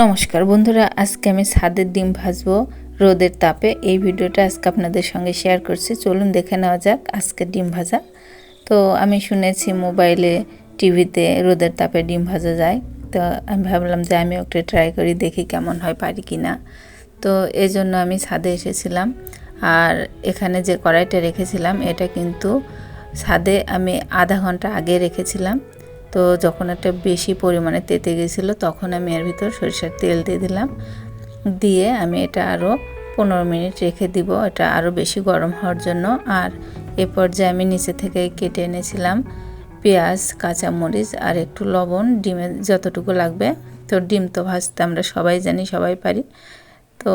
নমস্কার বন্ধুরা, আজকে আমি ছাদের ডিম ভাজবো রোদের তাপে। এই ভিডিওটা আজকে আপনাদের সঙ্গে শেয়ার করছি। চলুন দেখে নেওয়া যাক আজকে ডিম ভাজা। তো আমি শুনেছি মোবাইলে টিভিতে রোদের তাপে ডিম ভাজা যায়। তো আমি ভাবলাম যে আমি একটা ট্রাই করি, দেখি কেমন হয়, পারি কি না তো এই জন্য আমি ছাদে এসেছিলাম। আর এখানে যে কড়াইটা রেখেছিলাম, এটা কিন্তু ছাদে আমি আধা ঘণ্টা আগে রেখেছিলাম। তো যখন একটা বেশি পরিমাণে তেতে গেছিল, তখন আমি এর ভিতর সরিষার তেল দিয়ে দিলাম। দিয়ে আমি এটা আরও পনেরো মিনিট রেখে দিব। এটা আরও বেশি গরম হওয়ার জন্য। আর এ পর্যায়ে আমি নিচে থেকে কেটে এনেছিলাম পেঁয়াজ, কাঁচামরিচ আর একটু লবণ। ডিমে যতটুকু লাগবে। তো ডিম তো ভাজতে আমরা সবাই জানি, সবাই পারি। তো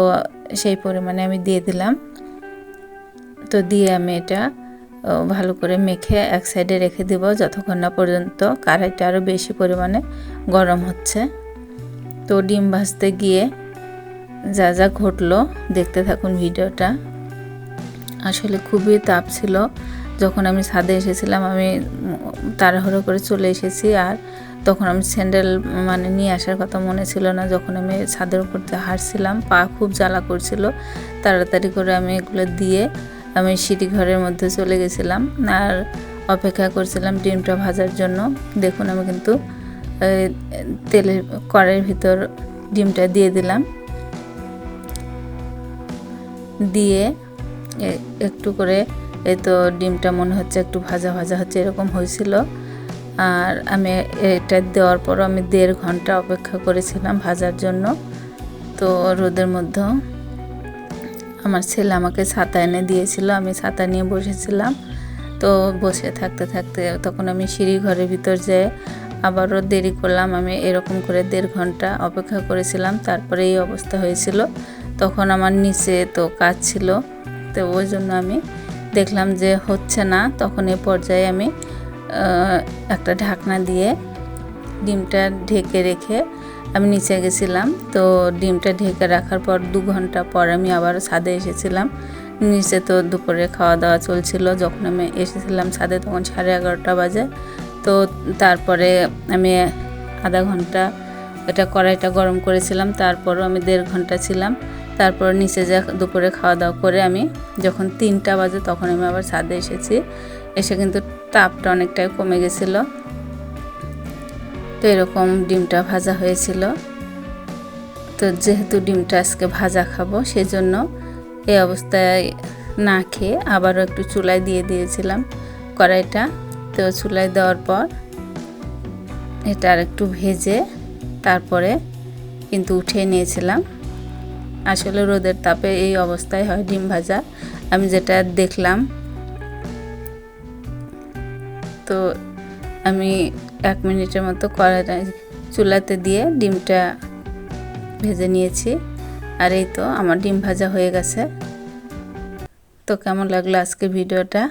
সেই পরিমাণে আমি দিয়ে দিলাম। তো দিয়ে আমি এটা ভালো করে মেখে এক সাইডে রেখে দেব যতক্ষণ না পর্যন্ত কড়াইটা আরও বেশি পরিমাণে গরম হচ্ছে। তো ডিম ভাজতে গিয়ে যা যা ঘটলো, দেখতে থাকুন ভিডিওটা। আসলে খুবই তাপ ছিল। যখন আমি ছাদে এসেছিলাম, আমি তাড়াহুড়ো করে চলে এসেছি আর তখন আমি স্যান্ডেল মানে নিয়ে আসার কথা মনে ছিল না। যখন আমি ছাদের উপর দিয়ে হাঁটছিলাম, পা খুব জ্বালা করছিল। তাড়াতাড়ি করে আমি এগুলো দিয়ে আমি সিঁড়ি ঘরের মধ্যে চলে গেছিলাম আর অপেক্ষা করছিলাম ডিমটা ভাজার জন্য। দেখুন, আমি কিন্তু তেলের কড়াইয়ের ভিতর ডিমটা দিয়ে দিলাম। দিয়ে একটু করে এই তো ডিমটা মনে হচ্ছে একটু ভাজা ভাজা হচ্ছে, এরকম হয়েছিল। আর আমি এটা দেওয়ার পর আমি দেড় ঘণ্টা অপেক্ষা করেছিলাম ভাজার জন্য। তো রোদের মধ্যে আমার ছেলে আমাকে ছাতা এনে দিয়েছিল, আমি ছাতা নিয়ে বসেছিলাম। তো বসে থাকতে থাকতে তখন আমি সিঁড়ি ঘরের ভিতর যেয়ে আবারও দেরি করলাম, আমি এরকম করে দেড় ঘণ্টা অপেক্ষা করেছিলাম, তারপরে এই অবস্থা হয়েছিল। তখন আমার নিচে তো কাজ ছিল, তো ওই জন্য আমি দেখলাম যে হচ্ছে না। তখন এ পর্যায়ে আমি একটা ঢাকনা দিয়ে ডিমটা ঢেকে রেখে আমি নিচে গেছিলাম। তো ডিমটা ঢেকে রাখার পর দু ঘণ্টা পর আমি আবার ছাদে এসেছিলাম। নিচে তো দুপুরে খাওয়া দাওয়া চলছিল। যখন আমি এসেছিলাম ছাদে তখন সাড়ে এগারোটা বাজে। তো তারপরে আমি আধা ঘণ্টা এটা কড়াইটা গরম করেছিলাম। তারপরও আমি দেড় ঘণ্টা ছিলাম। তারপর নিচে যা দুপুরে খাওয়া দাওয়া করে আমি যখন তিনটা বাজে তখন আমি আবার ছাদে এসেছি। এসে কিন্তু তাপটা অনেকটাই কমে গেছিল। তো এরকম ডিমটা ভাজা হয়েছিল। তো যেহেতু ডিমটা আজকে ভাজা খাব, সেজন্য এই অবস্থায় না খেয়ে আবারও একটু চুলায় দিয়ে দিয়েছিলাম কড়াইটা। তো চুলায় দেওয়ার পর এটা আর একটু ভেজে তারপরে কিন্তু উঠিয়ে নিয়েছিলাম। আসলে রোদের তাপে এই অবস্থায় হয় ডিম ভাজা। আমি যেটা দেখলাম, তো আমি এক মিনিটের মতো কড়াইটা চুলাতে দিয়ে ডিমটা ভেজে নিয়েছি। আর এই তো আমার ডিম ভাজা হয়ে গেছে। তো কেমন লাগল আজকে ভিডিওটা?